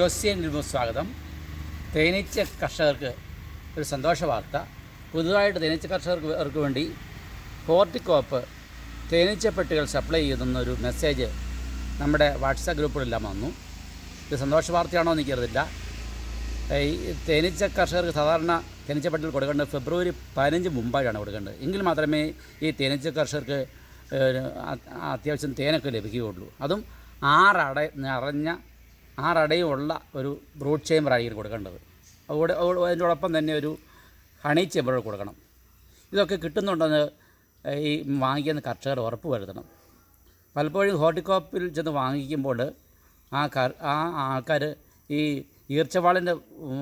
ജോസിയൻ സ്വാഗതം. തേനീച്ച കർഷകർക്ക് ഒരു സന്തോഷ വാർത്ത. പുതുതായിട്ട് തേനീച്ച കർഷകർക്ക് വേണ്ടി ഹോർട്ടിക്കോപ്പ് തേനീച്ച പെട്ടികൾ സപ്ലൈ ചെയ്യുന്നൊരു മെസ്സേജ് നമ്മുടെ വാട്സാപ്പ് ഗ്രൂപ്പുകളെല്ലാം വന്നു. ഇത് സന്തോഷ വാർത്തയാണോ എന്ന് എനിക്കറിയില്ല ഈ തേനീച്ച കർഷകർക്ക് സാധാരണ തേനീച്ച പെട്ടികൾ കൊടുക്കേണ്ടത് ഫെബ്രുവരി പതിനഞ്ച് മുമ്പായിട്ടാണ് കൊടുക്കേണ്ടത്. എങ്കിൽ മാത്രമേ ഈ തേനീച്ച കർഷകർക്ക് അത്യാവശ്യം തേനൊക്കെ ലഭിക്കുകയുള്ളൂ. അതും ആറട നിറഞ്ഞ ആറടയുള്ള ഒരു ബ്രൂഡ് ചേമ്പറായിരിക്കും കൊടുക്കേണ്ടത്. അതുകൂടെ അതിനോടൊപ്പം തന്നെ ഒരു ഹണി ചേമ്പർ കൊടുക്കണം. ഇതൊക്കെ കിട്ടുന്നുണ്ടെന്ന് ഈ വാങ്ങിക്കുന്ന കർഷകർ ഉറപ്പ് വരുത്തണം. പലപ്പോഴും ഹോർട്ടിക്കോപ്പിൽ ചെന്ന് വാങ്ങിക്കുമ്പോൾ ആ കർ ആ ആൾക്കാർ ഈ ഈർച്ചവാളിന്റെ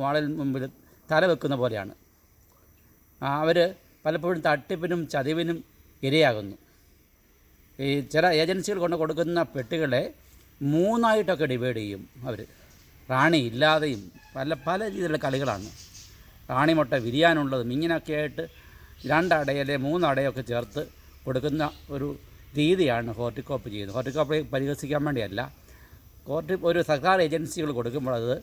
വാളിൽ മുമ്പിൽ തല വെക്കുന്ന പോലെയാണ്. അവർ പലപ്പോഴും തട്ടിപ്പിനും ചതിവിനും ഇരയാകുന്നു. ഈ ചില ഏജൻസികൾ കൊണ്ട് കൊടുക്കുന്ന പെട്ടികളെ മൂന്നായിട്ടൊക്കെ ഡിവൈഡ് ചെയ്യും അവർ റാണി ഇല്ലാതെയും പല പല രീതിയിലുള്ള കളികളാണ്. റാണി മുട്ട വിരിയാനുള്ളതും ഇങ്ങനെയൊക്കെ ആയിട്ട് രണ്ടടയിലെ മൂന്നടയൊക്കെ ചേർത്ത് കൊടുക്കുന്ന ഒരു രീതിയാണ് ഹോർട്ടിക്കോപ്പ് ചെയ്യുന്നത്. ഹോർട്ടിക്കോപ്പ് പരിഹസിക്കാൻ വേണ്ടിയല്ല. കോർട്ടി ഒരു സർക്കാർ ഏജൻസികൾ കൊടുക്കുമ്പോൾ അത്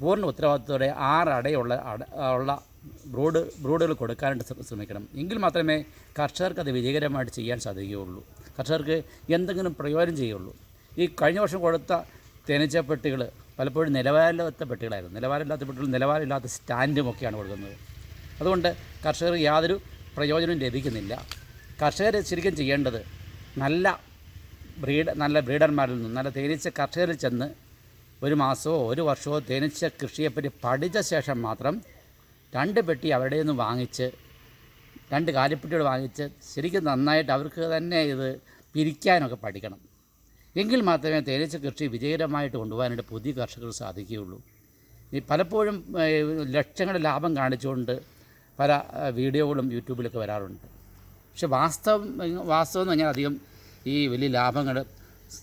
പൂർണ ഉത്തരവാദിത്തത്തോടെ ആറടയുള്ള അട ഉള്ള ബ്രൂഡ് ബ്രൂഡുകൾ കൊടുക്കാനായിട്ട് ശ്ര- ശ്രമിക്കണം. എങ്കിൽ മാത്രമേ കർഷകർക്ക് അത് വിജയകരമായിട്ട് ചെയ്യാൻ സാധിക്കുകയുള്ളൂ. കർഷകർക്ക് എന്തെങ്കിലും പ്രയോജനം ചെയ്യുള്ളൂ. ഈ കഴിഞ്ഞ വർഷം കൊടുത്ത തേനീച്ചപ്പെട്ടികൾ പലപ്പോഴും നിലവാരമില്ലാത്ത പെട്ടികളായിരുന്നു. നിലവാരമില്ലാത്ത പെട്ടികൾ നിലവാരമില്ലാത്ത സ്റ്റാൻഡും ഒക്കെയാണ് കൊടുക്കുന്നത്. അതുകൊണ്ട് കർഷകർ യാതൊരു പ്രയോജനവും ലഭിക്കുന്നില്ല. കർഷകർ ശരിക്കും ചെയ്യേണ്ടത് നല്ല ബ്രീഡ് നല്ല ബ്രീഡർമാരിൽ നിന്ന് നല്ല തേനീച്ച കർഷകരിൽ ചെന്ന് ഒരു മാസമോ ഒരു വർഷമോ തേനീച്ച കൃഷിയെപ്പറ്റി പഠിച്ച ശേഷം മാത്രം രണ്ട് പെട്ടി അവരുടെ നിന്ന് വാങ്ങിച്ച് രണ്ട് കാലിപ്പെട്ടികൾ വാങ്ങിച്ച് ശരിക്കും നന്നായിട്ട് അവർക്ക് തന്നെ ഇത് പിരിക്കാനൊക്കെ പഠിക്കണം. എങ്കിൽ മാത്രമേ തേനീച്ച കൃഷി വിജയകരമായിട്ട് കൊണ്ടുപോകാനായിട്ട് പുതിയ കർഷകർ സാധിക്കുകയുള്ളൂ. ഈ പലപ്പോഴും ലക്ഷങ്ങളുടെ ലാഭം കാണിച്ചുകൊണ്ട് പല വീഡിയോകളും യൂട്യൂബിലൊക്കെ വരാറുണ്ട്. പക്ഷെ വാസ്തവം വാസ്തവം എന്ന് പറഞ്ഞാൽ അധികം ഈ വലിയ ലാഭങ്ങൾ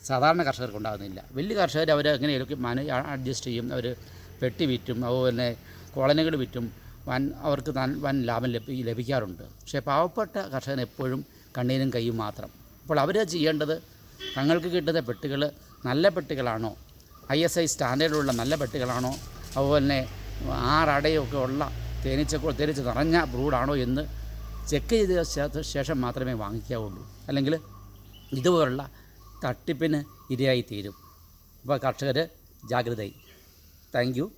സാധാരണ കർഷകർക്ക് ഉണ്ടാകുന്നില്ല. വലിയ കർഷകർ അവർ എങ്ങനെയൊക്കെ മന അഡ്ജസ്റ്റ് ചെയ്യും. അവർ പെട്ടി വിറ്റും അതുപോലെ കോളനികൾ വിറ്റും വൻ അവർക്ക് വൻ ലാഭം ലഭി ലഭിക്കാറുണ്ട്. പക്ഷേ പാവപ്പെട്ട കർഷകൻ എപ്പോഴും കണ്ണീരും കൈയും മാത്രം. അപ്പോൾ അവർ ചെയ്യേണ്ടത് തങ്ങൾക്ക് കിട്ടുന്ന പെട്ടികൾ നല്ല പെട്ടികളാണോ? ഐ എസ് ഐ സ്റ്റാൻഡേർഡുള്ള നല്ല പെട്ടികളാണോ? അതുപോലെ തന്നെ ആറടയൊക്കെ ഉള്ള തേനീച്ച തേനീച്ച നിറഞ്ഞ ബ്രൂഡാണോ എന്ന് ചെക്ക് ചെയ്ത ശേഷം മാത്രമേ വാങ്ങിക്കാവുള്ളൂ. അല്ലെങ്കിൽ ഇതുപോലുള്ള തട്ടിപ്പിന് ഇരയായി തീരും. അപ്പോൾ കർഷകർ ജാഗ്രതയായി. Thank you.